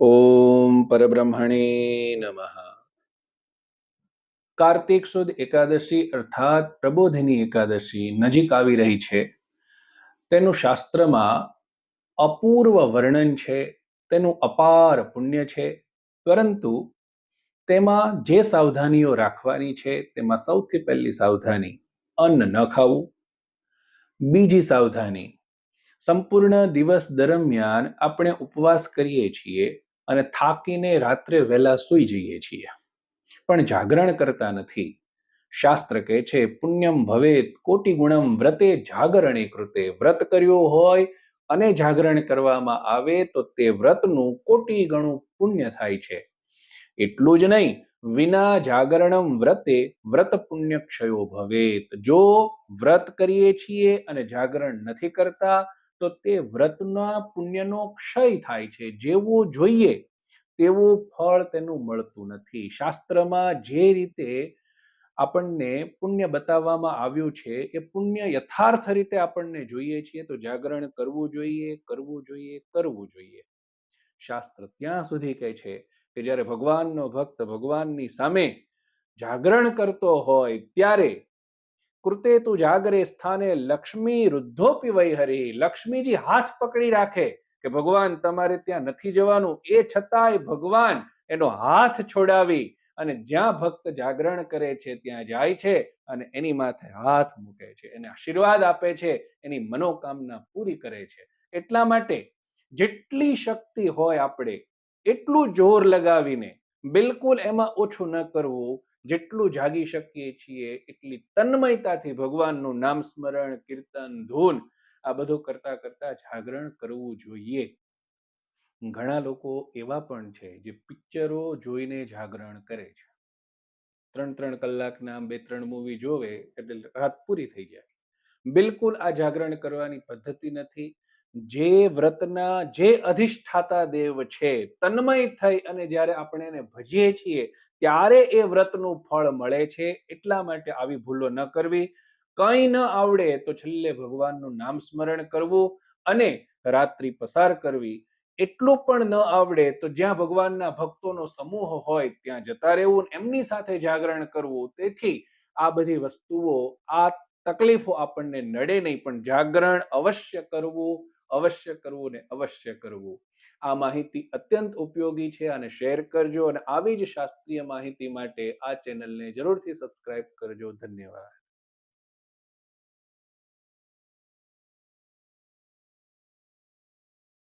ઓમ પરબ્રહ્મણે નમઃ કાર્તિક સુદ એકાદશી અર્થાત પ્રબોધિની એકાદશી નજીક આવી રહી છે। તેનું શાસ્ત્રમાં અપૂર્વ વર્ણન છે, તેનું અપાર પુણ્ય છે, પરંતુ તેમાં જે સાવધાનીઓ રાખવાની છે, તેમાં સૌથી પહેલી સાવધાની અન્ન ન ખાવું, બીજી સાવધાની સંપૂર્ણ દિવસ દરમિયાન આપણે ઉપવાસ કરીએ છીએ અને થાકીને રાત્રે વહેલા સૂઈ જઈએ છીએ. પણ જાગરણ કરતા નથી. શાસ્ત્ર કહે છે, પુણ્યમ ભવેત કોટી ગુણમ વ્રતે જાગરણે કૃતે. વ્રત કર્યું હોય અને જાગરણ કરવામાં આવે તો તે વ્રતનું કોટી ગણું પુણ્ય થાય છે. એટલું જ નહીં, વિના જાગરણમ વ્રતે વ્રત પુણ્ય ક્ષયો ભવેત. જો વ્રત કરીએ છીએ અને જાગરણ નથી કરતા તો તે વ્રતના પુણ્યનો ક્ષય થાય છે. જેવું જોઈએ તેવું ફળ તેનું મળતું નથી. શાસ્ત્રમાં જે રીતે આપણને પુણ્ય બતાવવામાં આવ્યું છે, એ પુણ્ય યથાર્થ રીતે આપણને જોઈએ છીએ તો જાગરણ કરવું જોઈએ કરવું જોઈએ કરવું જોઈએ. શાસ્ત્ર ત્યાં સુધી કહે છે કે જ્યારે ભગવાનનો ભક્ત ભગવાનની સામે જાગરણ કરતો હોય ત્યારે કૃતે તું જાગરે સ્થાને લક્ષ્મી રુદ્ધોપી વૈહરી લક્ષ્મીજી હાથ પકડી રાખે કે ભગવાન તમારે ત્યાં નથી જવાનું. એ છતાંય ભગવાન એનો હાથ છોડાવી અને જ્યાં ભક્ત જાગરણ કરે છે ત્યાં જાય છે અને એની માથે હાથ મૂકે છે. એને આશીર્વાદ આપે છે, એની મનોકામના પૂરી કરે છે. એટલા માટે જેટલી શક્તિ હોય આપણે, એટલું જોર લગાવીને બિલકુલ એમાં ઓછું ન કરવું. જેટલું જાગી શકીએ છીએ, એટલી તન્મયતાથી ભગવાનનું નામ સ્મરણ, કીર્તન, ધૂન, આ બધું કરતા કરતા જાગરણ કરવું જોઈએ. ઘણા લોકો એવા પણ છે જે પિક્ચરો જોઈને જાગરણ કરે છે. ત્રણ ત્રણ કલાકના બે ત્રણ મૂવી જોવે એટલે રાત પૂરી થઈ જાય. બિલકુલ આ જાગરણ કરવાની પદ્ધતિ નથી. જે વ્રતના જે અધિષ્ઠાતા દેવ છે, તન્મય થઈ અને જ્યારે આપણે એને ભજીએ છીએ, ત્યારે એ વ્રતનું ફળ મળે છે. એટલા માટે આવી ભૂલો ન કરવી. કંઈ ન આવડે તો છેલ્લે ભગવાનનું નામ સ્મરણ કરવું અને રાત્રિ પસાર કરવી. એટલું પણ ન આવડે તો જ્યાં ભગવાનના ભક્તોનો સમૂહ હોય ત્યાં જતા રહેવું, એમની સાથે જાગરણ કરવું. તેથી આ બધી વસ્તુઓ, આ તકલીફો આપણને નડે નહીં, પણ જાગરણ અવશ્ય કરવું. અવશ્ય કરવું ને અવશ્ય કરવું. આ માહિતી અત્યંત ઉપયોગી છે અને શેર કરજો અને આવી જ શાસ્ત્રીય માહિતી માટે આ ચેનલને જરૂરથી સબસ્ક્રાઇબ કરજો. ધન્યવાદ.